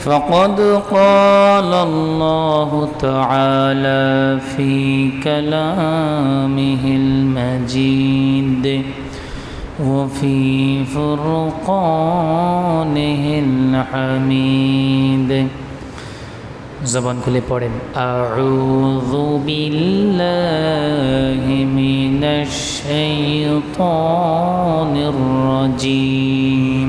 فقد قال الله تعالى في كلامه المجيد وفي فرقانه الحميد জবান খুলে পড়েন আউযু বিল্লাহি মিনাশ শাইতানির রাজীম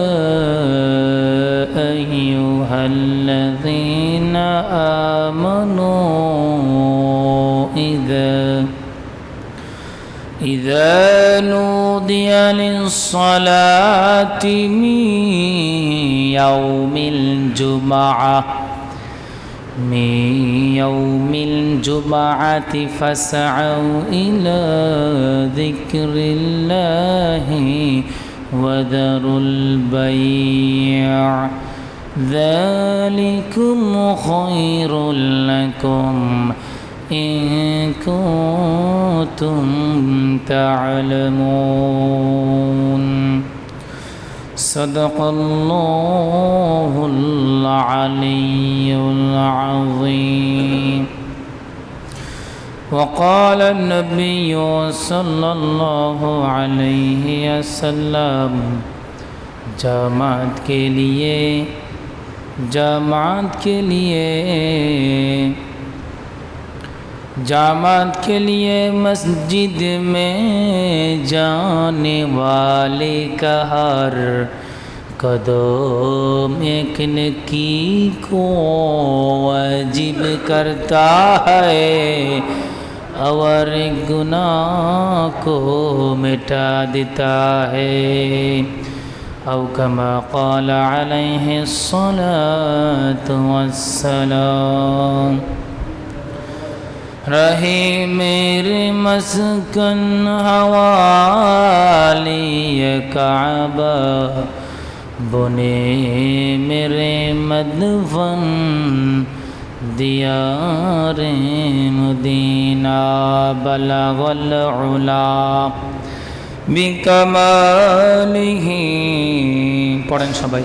نودي للصلاة من يوم الجمعة. من يوم الجمعة فاسعوا إلى ذكر الله وذروا البيع. ذلكم خير لكم. إن كنتم تعلمون. صدق الله العلي العظيم. وقال النبي صلى الله عليه وسلم جماعت کے لیے جماعت کے لیے جامات کے لیے مسجد میں جانے والے کا ہر قدم ایک نکی کو عجیب کرتا ہے۔ اور گناہ کو مٹا دیتا ہے۔ او کما قال علیہ الصلاة والسلام۔ রহে মেরে মসকন হওয়ালি কাবা বনে মেরে মদফন দিয়ার মদিনা বলগল উলা বিকমালিহি পড়েন সবাই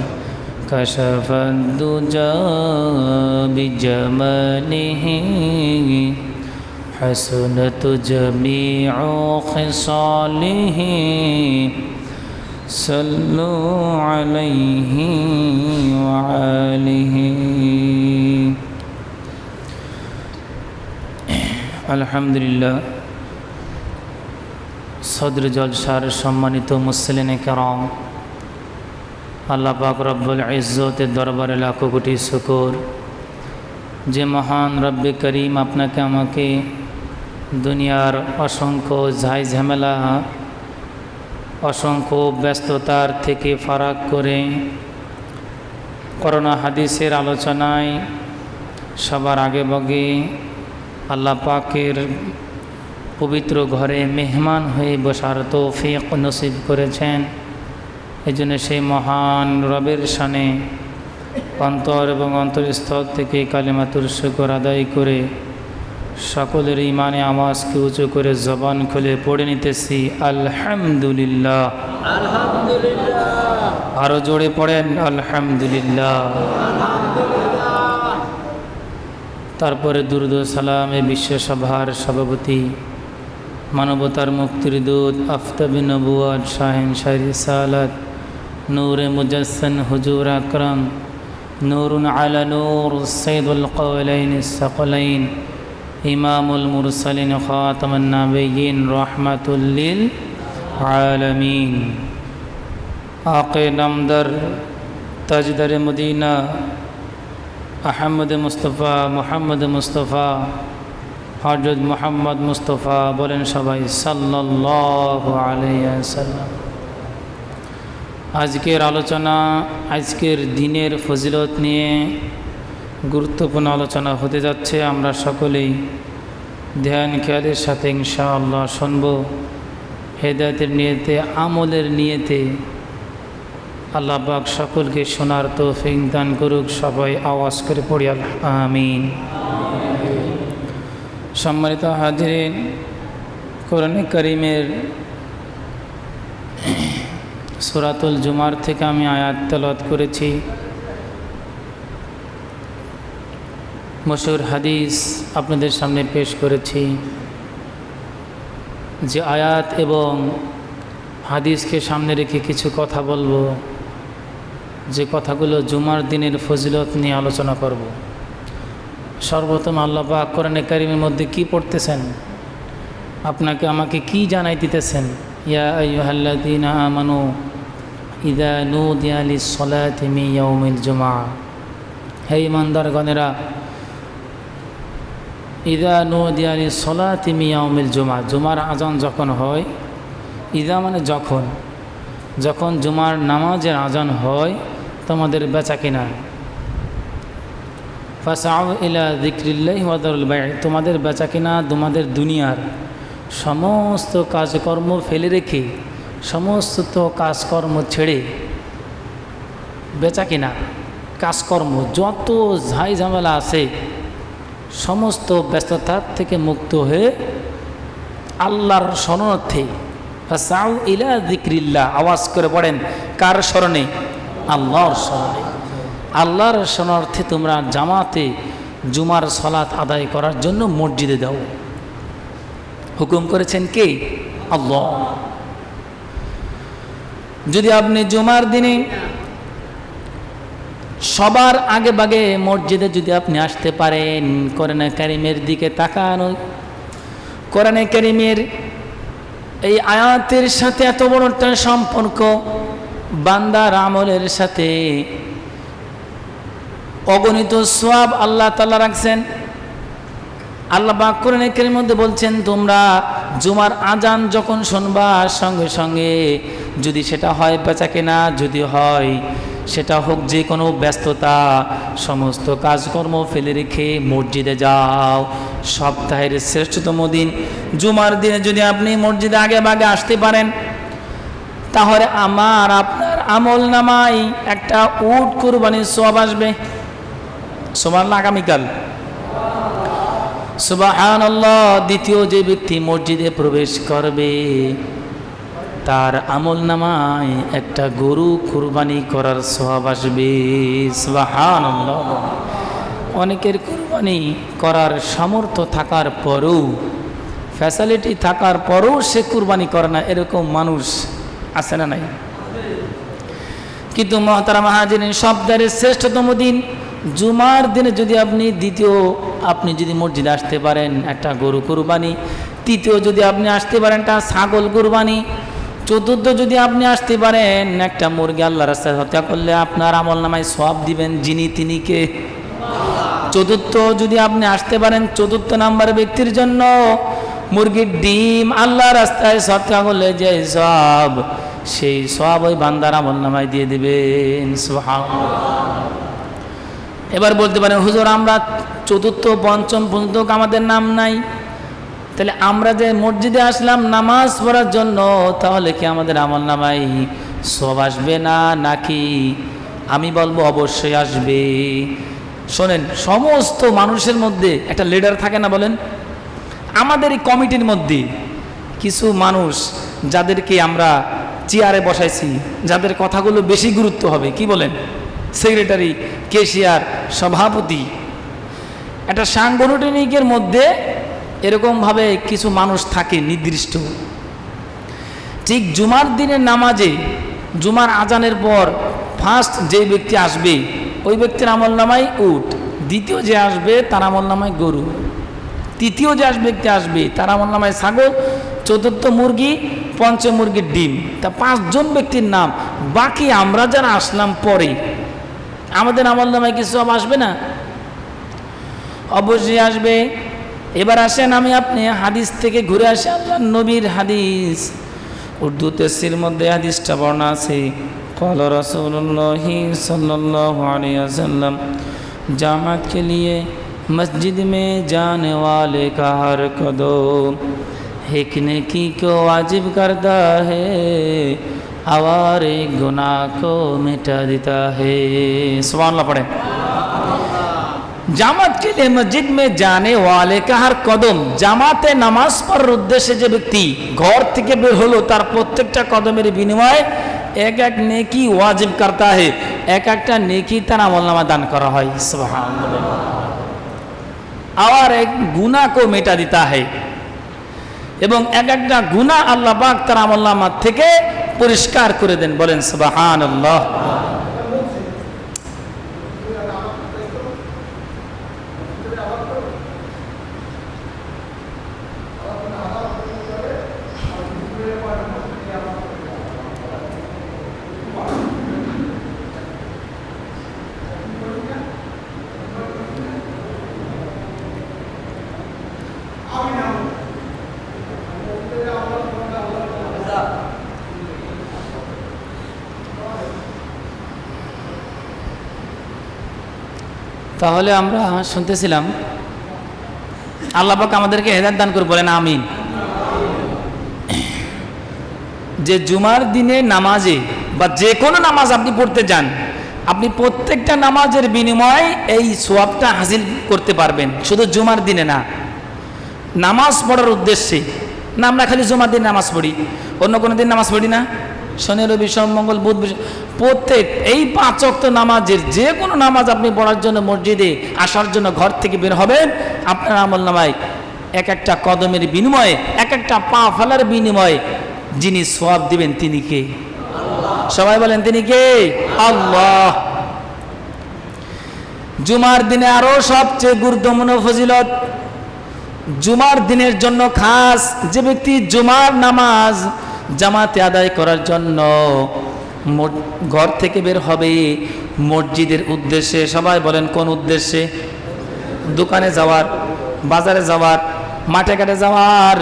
কশফদ্দুজা বিজমলিহি حسنت جميع خصاله صلوا عليه وعاله الحمد لله সদর জলসার সম্মানিত মুসলিনে কেরম আল্লাহ পাক রব্বুল ইজ্জতের দরবারে লাখো কোটি শুকর যে মহান রব্বে করিম আপনাকে আমাকে দুনিয়ার অসংখ্য ঝাই ঝামেলা অসংখ্য ব্যস্ততার থেকে ফারাক করে করোনা হাদিসের আলোচনায় সবার আগে বগে আল্লাহ পাকের পবিত্র ঘরে মেহমান হয়ে বসার তৌফিক নসিব করেছেন। এই জন্য সেই মহান রবের সানে অন্তর এবং অন্তরস্থল থেকে কালিমাতুর শুকর আদায় করে সকলের ইমানে আওয়াজকে উঁচু করে জবান খুলে পড়ে নিতেছি আলহামদুলিল্লাহ। আরও জোরে পড়েন আলহামদুলিল্লাহ। তারপরে দুরুদ সালামে বিশ্বসভার সভাপতি মানবতার মুক্তির দূত আফতাবি নবুয়াদ শাহিন শাহরি সালাত নূরে মুজসন হুজুর আকরম নূরুন আলা নূর সৈদুল কৌলাইন সকলাইন ইমামুল মুরসালিন খাতামান নাবিয়িন রহমাতুল্লিল আলামিন। আকে নামদার তাজদার মদিনা আহমদ মুস্তফা মোহাম্মদ মুস্তফা হজরত মোহাম্মদ মুস্তফা বলেন সবাই সাল্লাহ আজকের আলোচনা, আজকের দিনের ফজিলত নিয়ে গুরুত্বপূর্ণ আলোচনা হতে যাচ্ছে। আমরা সকলেই ধ্যান, খেয়ালের সাথে ইনশাআল্লাহ শুনব। হেদায়তের নিয়েতে, আমলের নিয়েতে আল্লাহ পাক সকলকে শোনার তৌফিক দান করুক। সবাই আওয়াজ করে পড়ি আল্লাহ আমিন। সম্মানিত হাজিরিন, কোরআনে করিমের সুরাতুল জুমার থেকে আমি আয়াত তেলত করেছি। মশুর হাদিস আপনাদের সামনে পেশ করেছি যে আয়াত এবং হাদিসকে সামনে রেখে কিছু কথা বলব, যে কথাগুলো জুমার দিনের ফজিলত নিয়ে আলোচনা করব। সর্বপ্রথম আল্লাহ পাক কোরআনে কারিমের মধ্যে কি পড়তেছেন? আপনাকে আমাকে কি জানাই দিতেছেন? ইয়া আইয়ুহাল্লাযীনা আমানু ইদা নুদিয়া লিস-সালাতি মিন ইয়াউমিল জুমআ। হে ইমানদারগণেরা ইদা নুদিয়া লিস-সালাতি মিন ইয়াউমিল জুমআ জুমার আজান যখন হয়, ইদা মানে যখন। যখন জুমার নামাজের আজান হয়, তোমাদের বেচা কিনা ফাসাও ইলা দিক্রিল্লাহ ওয়াদারুল বাই তোমাদের বেচা কিনা তোমাদের দুনিয়ার সমস্ত কাজকর্ম ফেলে রেখে সমস্ত কাজকর্ম ছেড়ে বেচা কিনা কাজকর্ম, যত ঝাই ঝামেলা আছে সমস্ত ব্যস্ততার থেকে মুক্ত হয়ে আল্লাহর শরণার্থে। ফাসাউ ইলা দিক্রিল্লাহ আওয়াজ করে পড়েন কার স্মরণে আল্লাহর স্মরণে আল্লাহর শরণার্থে তোমরা জামাতে জুমার সলাত আদায় করার জন্য মসজিদে দাও হুকুম করেছেন কে? আল্লাহ। যদি আপনি জুমার দিনে সবার আগে বাগে মসজিদে যদি আপনি আসতে পারেন, কোরআনে কারিমের দিকে তাকানো কোরআনে কারিমের এই আয়াতের সাথে এত বড় একটা সম্পর্ক, বান্দার আমলের সাথে। অগণিত সোয়াব আল্লাহ তাল্লাহ রাখছেন। আল্লাহ বাক্যরের একের মধ্যে বলছেন, তোমরা জুমার আজান যখন শুনবা, সঙ্গে সঙ্গে যদি সেটা হয় বেচা কেনা, যদি হয় সেটা হোক যে কোনো ব্যস্ততা, সমস্ত কাজকর্ম ফেলে রেখে মসজিদে যাও। সপ্তাহের শ্রেষ্ঠতম দিন, জুমার দিনে যদি আপনি মসজিদে আগে বাগে আসতে পারেন, তাহলে আমার আপনার আমল নামাই একটা উট কুরবানির সব আসবে। সোমার আগামীকাল। সুবাহান দ্বিতীয় যে ব্যক্তি মসজিদে প্রবেশ করবে তার আমল নামায় একটা গরু কুরবানি করার সব আসবে। অনেকের কুরবানি করার সামর্থ্য থাকার পরেও ফ্যাসিলিটি থাকার পরেও সে কুরবানি করে না, এরকম মানুষ আছে না নাই? কিন্তু মহতারা মাহাজিনের সপ্তাহের শ্রেষ্ঠতম দিন জুমার দিনে যদি আপনি, দ্বিতীয় আপনি যদি মসজিদে আসতে পারেন, একটা গরু কুরবানি, তৃতীয় যদি আপনি আসতে পারেন, একটা ছাগল কুরবানি চতুর্থ যদি আপনি আসতে পারেন, একটা মুরগি আল্লাহ রাস্তায় হত্যা করলে আপনার আমল নামায় সব দিবেন যিনি তিনি কে? চতুর্থ যদি আপনি আসতে পারেন, চতুর্থ নাম্বার ব্যক্তির জন্য মুরগির ডিম আল্লাহ রাস্তায় হত্যা করলে যে সব সেই সব ওই বান্দার আমল নামায় দিয়ে দেবেন। এবার বলতে পারেন, হুজুর, আমরা চতুর্থ, পঞ্চম পর্যন্ত আমাদের নাম নাই। তাহলে আমরা যে মসজিদে আসলাম নামাজ পড়ার জন্য, তাহলে কি আমাদের আমল নামাই সব আসবে না নাকি? আমি বলব অবশ্যই আসবে। শোনেন, সমস্ত মানুষের মধ্যে একটা লিডার থাকে না বলেন? আমাদের এই কমিটির মধ্যে কিছু মানুষ যাদেরকে আমরা চেয়ারে বসাইছি, যাদের কথাগুলো বেশি গুরুত্ব হবে, কি বলেন? সেক্রেটারি কেশিয়ার সভাপতি। একটা সাংগঠনিকের মধ্যে এরকমভাবে কিছু মানুষ থাকে নির্দিষ্ট। ঠিক জুমার দিনের নামাজে, জুমার আজানের পর ফার্স্ট যে ব্যক্তি আসবে, ওই ব্যক্তির আমল নামায় উট, দ্বিতীয় যে আসবে তার আমল নামায় গরু, তৃতীয় যে আস ব্যক্তি আসবে তার আমল নামায় ছাগল, চতুর্থ মুরগি, পঞ্চম মুরগির ডিম। তা পাঁচজন ব্যক্তির নাম, বাকি আমরা যারা আসলাম পরে, আমাদের আমল নামায় কিছু সব আসবে না? অবশ্যই আসবে। এবার আসেন আমি আপনি হাদিস থেকে ঘুরে আসি আল্লাহ নবীর হাদিস। উর্দু তেসির মধ্যে হাদিসটা বর্ণা আছে, কল রসুল্লাহ সাল্লাহ আলিয়াল্লাম জামাত কে লিয়ে মসজিদ মে जाने কাহার का হেকনে কি আজিব করদা হে वाजिब करता है आवार মেটা দিতা হে। देता পড়ে জামাত के लिए मस्जिद में जाने वाले का हर कदम জামাতে নামাজ পড়ার উদ্দেশ্যে যে ব্যক্তি ঘর থেকে বের হলো তার প্রত্যেকটা কদমের বিনিময়ে এক এক নেকি ওয়াজিব করতা है এক একটা নেকি তার আমলনামা দান করা হয় সুবহানাল্লাহ আর এক গুনাহ কো মেটা দিতা है এবং এক একটা গুনাহ আল্লাহ পাক তার আমলনামা থেকে পরিষ্কার করে দেন বলেন সুবহানাল্লাহ তাহলে আমরা শুনতেছিলাম, আল্লাহ পাক আমাদেরকে হেদায়ত দান করে বলেন আমিন। যে জুমার দিনে নামাজে বা যে কোনো নামাজ আপনি পড়তে যান, আপনি প্রত্যেকটা নামাজের বিনিময়ে এই সোয়াবটা হাসিল করতে পারবেন, শুধু জুমার দিনে না। নামাজ পড়ার উদ্দেশ্যে, না আমরা খালি জুমার দিন নামাজ পড়ি, অন্য কোনো দিন নামাজ পড়ি না? শনি, রবি, সোম, মঙ্গল, বুধ প্রত্যেক এই পাঁচ অক্ত নামাজের যে কোনো নামাজ আপনি পড়ার জন্য মসজিদে আসার জন্য ঘর থেকে বের হবেন। আপনার আমল নামায় এক একটা কদমের বিনিময়ে, এক একটা পা ফেলার বিনিময়ে যিনি সব দিবেন তিনি কে? সবাই বলেন, তিনি কে? আল্লাহ। জুমার দিনে আরও সবচেয়ে গুরুত্বপূর্ণ ফজিলত, জুমার দিনের জন্য খাস যে ব্যক্তি জুমার নামাজ জামাতে আদায় করার জন্য ঘর থেকে বের হবে মসজিদের উদ্দেশ্যে। সবাই বলেন, কোন উদ্দেশ্যে? দোকানে যাওয়ার, বাজারে যাওয়ার, মাঠে ঘাটে যাওয়ার,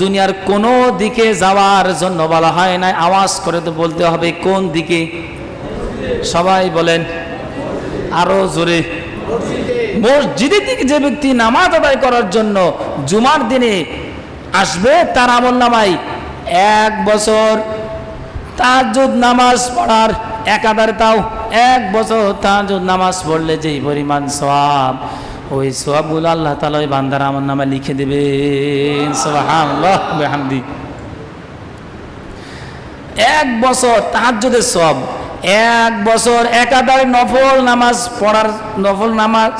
দুনিয়ার কোনো দিকে যাওয়ার জন্য বলা হয় না আওয়াজ করে তো বলতে হবে, কোন দিকে? সবাই বলেন, আরও জোরে। মসজিদের দিকে যে ব্যক্তি নামাজ আদায় করার জন্য জুমার দিনে আসবে, তার আমল নামাই এক বছর তাহাজুদ নামাজ পড়ার একাধারে তাও এক বছর তাহাজুদ নামাজ পড়লে যেই পরিমাণ সব ওই সওয়াবগুলো আল্লাহ তাআলা ওই বান্দার আমল নামা লিখে বিহামদি। এক বছর তাহাজ্জুদের সব এক বছর একাধারে নফল নামাজ পড়ার, নফল নামাজ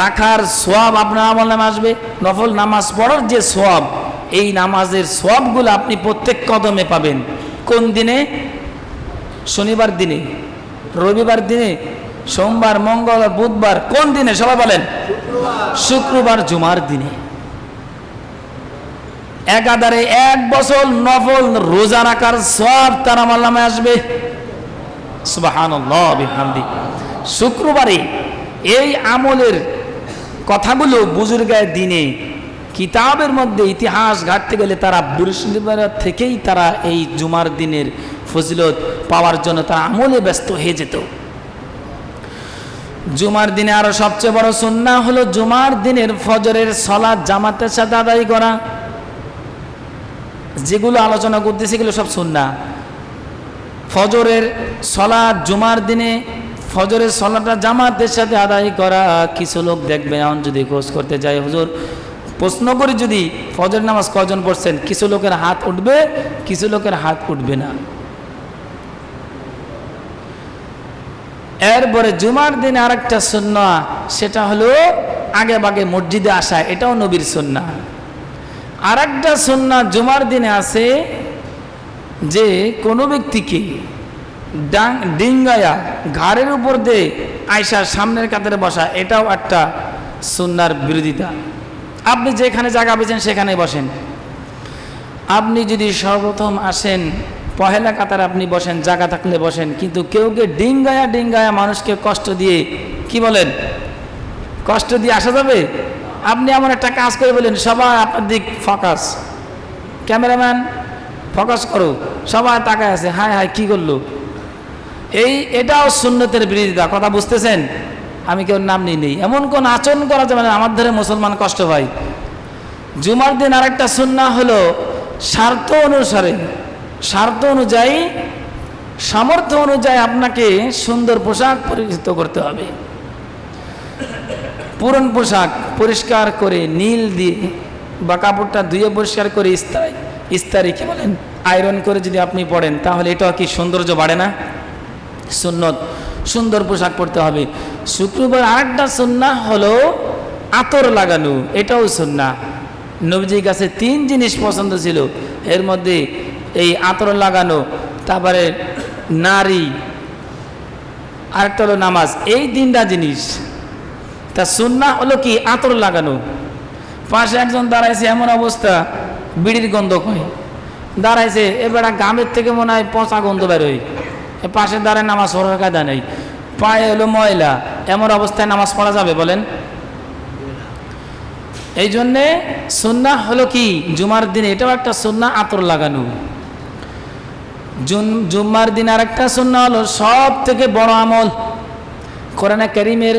রাখার সব আপনার আমল নামে আসবে। নফল নামাজ পড়ার যে সব এই নামাজের সবগুলো আপনি প্রত্যেক কদমে পাবেন। কোন দিনে? শনিবার দিনে, রবিবার দিনে, সোমবার, মঙ্গল আর বুধবার, কোন দিনে? সবাই বলেন। শুক্রবার, জুমার দিনে। একাধারে এক বছর নফল রোজা রাখার সব তার নামে আসবে। শুক্রবারে এই আমলের কথাগুলো বুজুর্গায় দিনে কিতাবের মধ্যে ইতিহাস ঘাটতে গেলে তারা বৃহস্পতিবার থেকেই তারা এই জুমার দিনের ফজিলত পাওয়ার জন্য তারা আমলে ব্যস্ত হয়ে যেত। জুমার দিনে আরও সবচেয়ে বড় সুন্না হলো জুমার দিনের ফজরের সলাদ জামাতের সাথে আদায় করা। যেগুলো আলোচনা করতেছি এগুলো সব সুন্না ফজরের সলাদ জুমার দিনে ফজরের সলাটা জামাতের সাথে আদায় করা। কিছু লোক দেখবে এখন যদি খোঁজ করতে যায়, হুজুর প্রশ্ন করি, যদি ফজর নামাজ কজন পড়ছেন? কিছু লোকের হাত উঠবে, কিছু লোকের হাত উঠবে না। এরপরে জুমার দিনে আরেকটা সুন্না সেটা হলো আগে বাগে মসজিদে আসা, এটাও নবীর সুন্না আর একটা সন্না জুমার দিনে আছে যে কোনো ব্যক্তিকে ডাং, ডিঙ্গায়া ঘাড়ের উপর দিয়ে আয়সার সামনের কাতারে বসা, এটাও একটা সুন্নার বিরোধিতা। আপনি যেখানে জায়গা পেয়েছেন সেখানে বসেন। আপনি যদি সর্বপ্রথম আসেন, পহেলা কাতারে আপনি বসেন জায়গা থাকলে বসেন, কিন্তু কেউ কে ডিঙ্গায়া ডিঙ্গায়া মানুষকে কষ্ট দিয়ে, কি বলেন? কষ্ট দিয়ে আসা যাবে? আপনি এমন একটা কাজ করে বলেন, সবাই আপনার দিক ফোকাস ক্যামেরাম্যান ফোকাস করো, সবাই তাকায় আছে, হায় হায়, কি করল? এই, এটাও শূন্যতের বিরোধিতা, কথা বুঝতেছেন? আমি কেউ নাম নিই নেই। এমন কোন আচরণ করা যাবে না, আমার ধরে মুসলমান কষ্ট পায়। জুমার দিন আরেকটা সুন্না হলো, স্বার্থ অনুসারে, স্বার্থ অনুযায়ী, সামর্থ্য অনুযায়ী আপনাকে সুন্দর পোশাক পরিচিত করতে হবে। পুরন পোশাক পরিষ্কার করে, নীল দিয়ে বা কাপড়টা ধুয়ে পরিষ্কার করে ইস্তারি ইস্তারি কি বলেন? আয়রন করে যদি আপনি পড়েন, তাহলে এটাও কি সৌন্দর্য বাড়ে না? সুন্নত। সুন্দর পোশাক পরতে হবে। শুক্রবার আরেকটা সুন্না হলো আতর লাগানো, এটাও সুন্না। নবজির কাছে তিন জিনিস পছন্দ ছিল। এর মধ্যে এই আতর লাগানো, তারপরে নারী, আরেকটা হলো নামাজ, এই তিনটা জিনিস। তা সুন্না হলো কি? আতর লাগানো। পাশে একজন দাঁড়াইছে, এমন অবস্থা, বিড়ির গন্ধ কয়। দাঁড়াইছে, এবার গামের থেকে মনে হয় পচা গন্ধ বেরোয়। পাশে দাঁড়ায় নামাজ পড়ার কায়দা নেই। পায়ে হলো ময়লা, এমন অবস্থায় নামাজ পড়া যাবে বলেন? এই জন্যে সুন্না হলো কি? জুমার দিনে এটাও একটা সুন্না আতর লাগানো। জুন জুম্মার দিন আর একটা সুন্না হলো সব থেকে বড় আমল। কোরআনে করিমের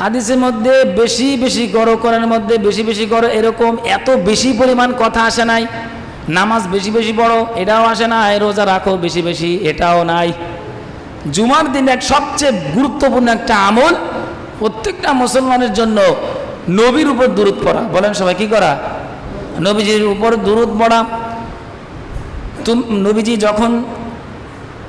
হাদিসের মধ্যে বেশি বেশি করো কোরআনের মধ্যে বেশি বেশি করো এরকম এত বেশি পরিমাণ কথা আসে নাই। নামাজ বেশি বেশি বড়, এটাও আসে না রোজা রাখো বেশি বেশি, এটাও নাই। জুমার দিন এক সবচেয়ে গুরুত্বপূর্ণ একটা আমল প্রত্যেকটা মুসলমানের জন্য নবীর উপর দূরত পড়া। বলেন সবাই, কি করা? নবীজির উপর দূরত পড়া। নবীজি যখন,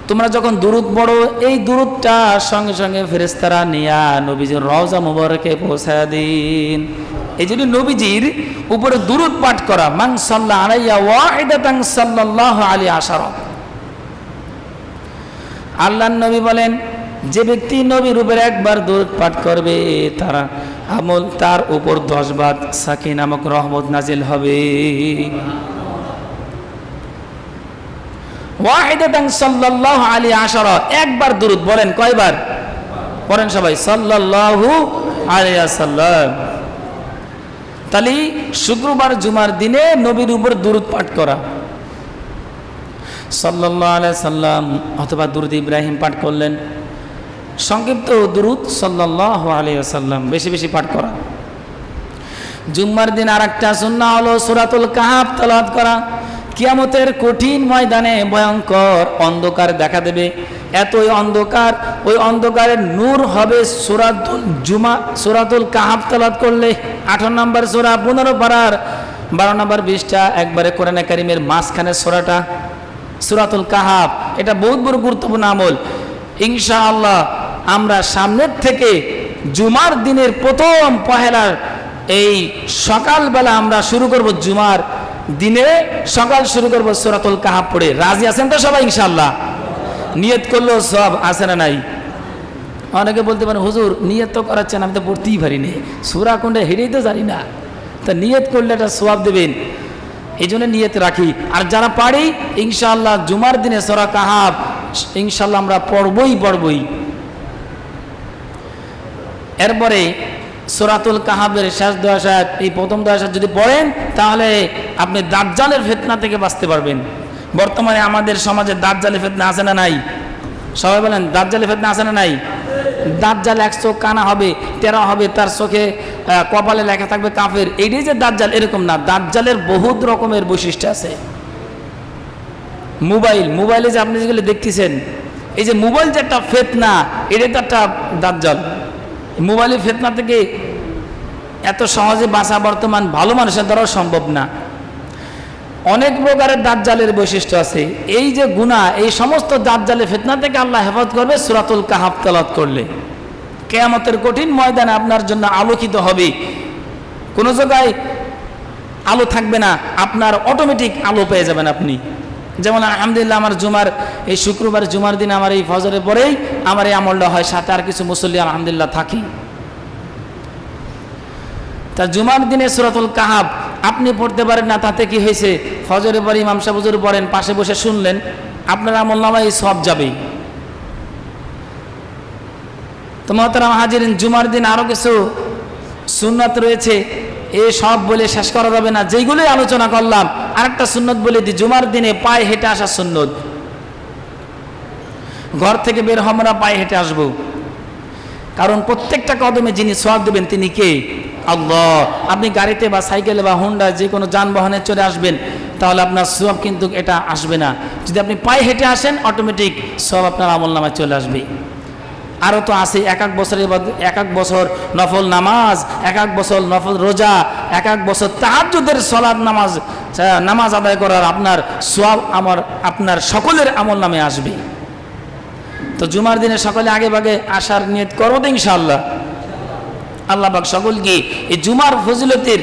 তোমরা যখন দূরত পড়ো, এই দূরতটা সঙ্গে সঙ্গে ফেরেস্তারা নিয়া নবীজির রওজা মুবারকে পৌঁছায় দিন। এই জন্য নবীজির উপরে দূরত পাঠ করা। মাং সাল্লাহ আলাইয়া ওয়াহিদাতাং সাল্লাল্লাহু আলাইহি আশারা। আল্লাহর নবী বলেন, যে ব্যক্তি নবীর উপর একবার দূরত পাঠ করবে, তারা আমল তার উপর দশ বাদ সাকি নামক রহমত নাজিল হবে। আলাইহি আশারা, একবার দূরত বলেন, কয়বার? পড়েন সবাই, সাল্লাল্লাহু আলাইহি সাল্লাম তাহলে শুক্রবার, জুমার দিনে নবীর উপর দূরত পাঠ করা। আলাইহি সাল্লাম অথবা দুরুদ ইব্রাহিম পাঠ করলেন। সংক্ষিপ্ত দুরুদ সাল্লাল্লাহু আলাইহি সাল্লাম বেশি বেশি পাঠ করা। জুম্মার দিন আর একটা সুন্না হলো সুরাতুল কাহাব তালাত করা। কিয়ামতের কঠিন ময়দানে ভয়ঙ্কর অন্ধকার দেখা দেবে। এতই অন্ধকার, ওই অন্ধকারের নূর হবে সুরাতুল জুমা, সুরাতুল কাহাব তালাত করলে। আঠারো নম্বর সুরা, পনেরো পাড়ার বারো নম্বর বিশটা একবারে কোরআনে কারিমের মাঝখানে সোরাটা। সুরাতুল কাহাব এটা বহুত বড় গুরুত্বপূর্ণ আমল। ইনশাআল্লাহ আমরা সামনের থেকে জুমার দিনের প্রথম পহেলার এই সকালবেলা আমরা শুরু করব জুমার দিনে। সকাল শুরু করব সুরাতুল কাহাব পড়ে। রাজি আছেন তো সবাই ইনশাআল্লাহ? নিয়ত করলেও সব আছে না নাই? অনেকে বলতে পারেন, হুজুর, নিয়ত তো করাচ্ছেন, আমি তো পড়তেই পারিনি। সুরা কোনটা হেরেই তো জানি না। তা নিয়ত করলে একটা সোয়াব দেবেন। এই জন্য নিয়ত রাখি। আর যারা পারি, ইনশাআল্লাহ জুমার দিনে সরা কাহাব ইনশাল্লাহ আমরা পড়বই পড়বই। এরপরে সোরাতুল কাহাবের শেষ দশাত এই প্রথম দশাত যদি পড়েন, তাহলে আপনি দাজ্জালের ফেতনা থেকে বাঁচতে পারবেন। বর্তমানে আমাদের সমাজে দাজ্জালের ফেতনা আছে না নাই? সবাই বলেন, দাজ্জালের ফেতনা আছে না নাই? দাজ্জাল এক চোখ কানা হবে তেরা হবে, তার চোখে কপালে লেখা থাকবে কাফের। এইটাই যে দাজ্জাল, এরকম না। দাজ্জালের বহুত রকমের বৈশিষ্ট্য আছে। মোবাইল, মোবাইলে যে আপনি যেগুলো দেখতেছেন, এই যে মোবাইল যে একটা ফেতনা এটা তো একটা দাজ্জাল। মোবাইলের ফেতনা থেকে এত সহজে বাঁচা বর্তমান ভালো মানুষের দ্বারাও সম্ভব না। অনেক প্রকারের দাজ্জালের বৈশিষ্ট্য আছে। এই যে গুণা এই সমস্ত দাজ্জালের ফেতনা থেকে আল্লাহ হেফাজত করবে সুরাতুল কাহাব তালাত করলে। কেয়ামতের কঠিন ময়দানে আপনার জন্য আলোকিত হবে। কোনো জায়গায় আলো থাকবে না, আপনার অটোমেটিক আলো পেয়ে যাবেন আপনি। যেমন আলহামদুলিল্লাহ আমার জুমার, এই শুক্রবার জুমার দিন আমার এই ফজরে পরেই আমার এই আমলটা হয়, সাথে আর কিছু মুসল্লি আলহামদুলিল্লাহ থাকি। তা জুমার দিনে সুরাতুল কাহাব আপনি পড়তে পারেন না, তাতে কি হয়েছে? ফজরে পরে ইমাম সাহুজুর পড়েন, পাশে বসে শুনলেন, আপনার আমল নামায় সব যাবেই। তো মহতারাম হাজির জুমার দিন আরও কিছু সুন্নত রয়েছে। এ সব বলে শেষ করা যাবে না। যেইগুলোই আলোচনা করলাম, আরেকটা সুন্নত বলে দিই, জুমার দিনে পায়ে হেঁটে আসা সুন্নত। ঘর থেকে বের আমরা পায়ে হেঁটে আসব। কারণ প্রত্যেকটা কদমে যিনি সব দেবেন, তিনি কে? আল্লাহ। আপনি গাড়িতে বা সাইকেলে বা হোন্ডা যে কোনো যানবাহনে চলে আসবেন, তাহলে আপনার সব কিন্তু এটা আসবে না। যদি আপনি পায়ে হেঁটে আসেন, অটোমেটিক সব আপনার আমল নামায় চলে আসবে। আরও তো আছে, এক এক বছরের এক এক বছর নফল নামাজ, এক এক বছর নফল রোজা, এক এক বছর তাহাজ্জুদের সলাদ নামাজ নামাজ আদায় করার আপনার সব আমার, আপনার সকলের আমল নামে আসবে। তো জুমার দিনে সকলে আগে ভাগে আসার নিয়ত করব তো ইনশাআল্লাহ। আল্লাহ পাক সকলকে এই জুমার ফজিলতের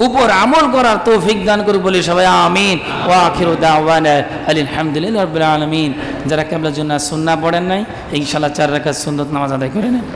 উপর আমল করার তৌফিক দান করে বলি সবাই আমিন। ও আখির দাওয়ানা আলহামদুলিল্লাহ আলামিন। যারা কেবলার জন্য সুন্না পড়েন নাই ইনশাল্লাহ চার রাখার সুন্দর নামাজ আদায় করে নেন।